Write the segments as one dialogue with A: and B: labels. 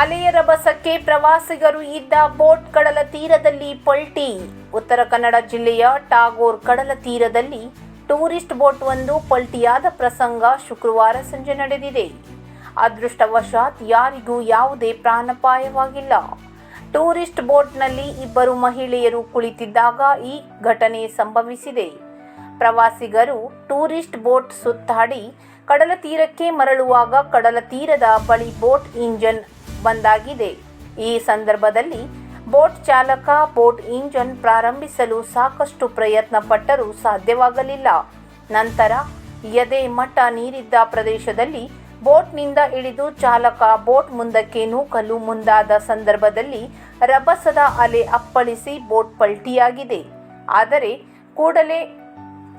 A: ಅಲೆಯ ರಭಸಕ್ಕೆ ಪ್ರವಾಸಿಗರು ಇದ್ದ ಬೋಟ್ ಕಡಲ ತೀರದಲ್ಲಿ ಪಲ್ಟಿ. ಉತ್ತರ ಕನ್ನಡ ಜಿಲ್ಲೆಯ ಟಾಗೋರ್ ಕಡಲ ತೀರದಲ್ಲಿ ಟೂರಿಸ್ಟ್ ಬೋಟ್ ಒಂದು ಪಲ್ಟಿಯಾದ ಪ್ರಸಂಗ ಶುಕ್ರವಾರ ಸಂಜೆ ನಡೆದಿದೆ. ಅದೃಷ್ಟವಶಾತ್ ಯಾರಿಗೂ ಯಾವುದೇ ಪ್ರಾಣಪಾಯವಾಗಿಲ್ಲ. ಟೂರಿಸ್ಟ್ ಬೋಟ್ನಲ್ಲಿ ಇಬ್ಬರು ಮಹಿಳೆಯರು ಕುಳಿತಿದ್ದಾಗ ಈ ಘಟನೆ ಸಂಭವಿಸಿದೆ. ಪ್ರವಾಸಿಗರು ಟೂರಿಸ್ಟ್ ಬೋಟ್ ಸುತ್ತಾಡಿ ಕಡಲ ತೀರಕ್ಕೆ ಮರಳುವಾಗ ಕಡಲ ತೀರದ ಬಳಿ ಬೋಟ್ ಇಂಜನ್ ಬಂದಾಗಿದೆ. ಈ ಸಂದರ್ಭದಲ್ಲಿ ಬೋಟ್ ಚಾಲಕ ಬೋಟ್ ಇಂಜನ್ ಪ್ರಾರಂಭಿಸಲು ಸಾಕಷ್ಟು ಪ್ರಯತ್ನ ಪಟ್ಟರೂ ಸಾಧ್ಯವಾಗಲಿಲ್ಲ. ನಂತರ ಎದೆ ಮಟ್ಟ ನೀರಿದ್ದ ಪ್ರದೇಶದಲ್ಲಿ ಬೋಟ್ನಿಂದ ಇಳಿದು ಚಾಲಕ ಬೋಟ್ ಮುಂದಕ್ಕೆ ನೂಕಲು ಮುಂದಾದ ಸಂದರ್ಭದಲ್ಲಿ ರಭಸದ ಅಲೆ ಅಪ್ಪಳಿಸಿ ಬೋಟ್ ಪಲ್ಟಿಯಾಗಿದೆ. ಆದರೆ ಕೂಡಲೇ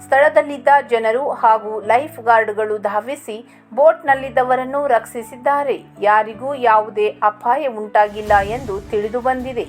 A: ಸ್ಥಳದಲ್ಲಿದ್ದ ಜನರು ಹಾಗೂ ಲೈಫ್ ಗಾರ್ಡ್ಗಳು ಧಾವಿಸಿ ಬೋಟ್ನಲ್ಲಿದ್ದವರನ್ನು ರಕ್ಷಿಸಿದ್ದಾರೆ. ಯಾರಿಗೂ ಯಾವುದೇ ಅಪಾಯ ಉಂಟಾಗಿಲ್ಲ ಎಂದು ತಿಳಿದು ಬಂದಿದೆ.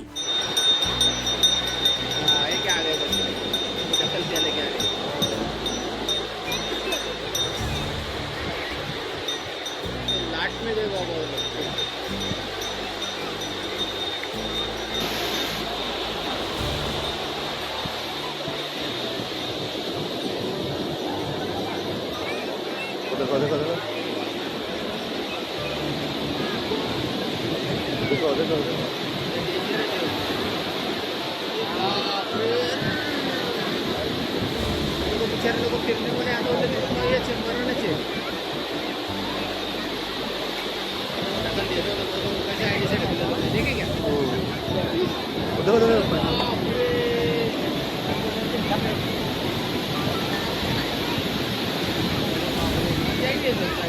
B: देखो वो लोग
C: देखो देखो देखो देखो देखो
B: Wow,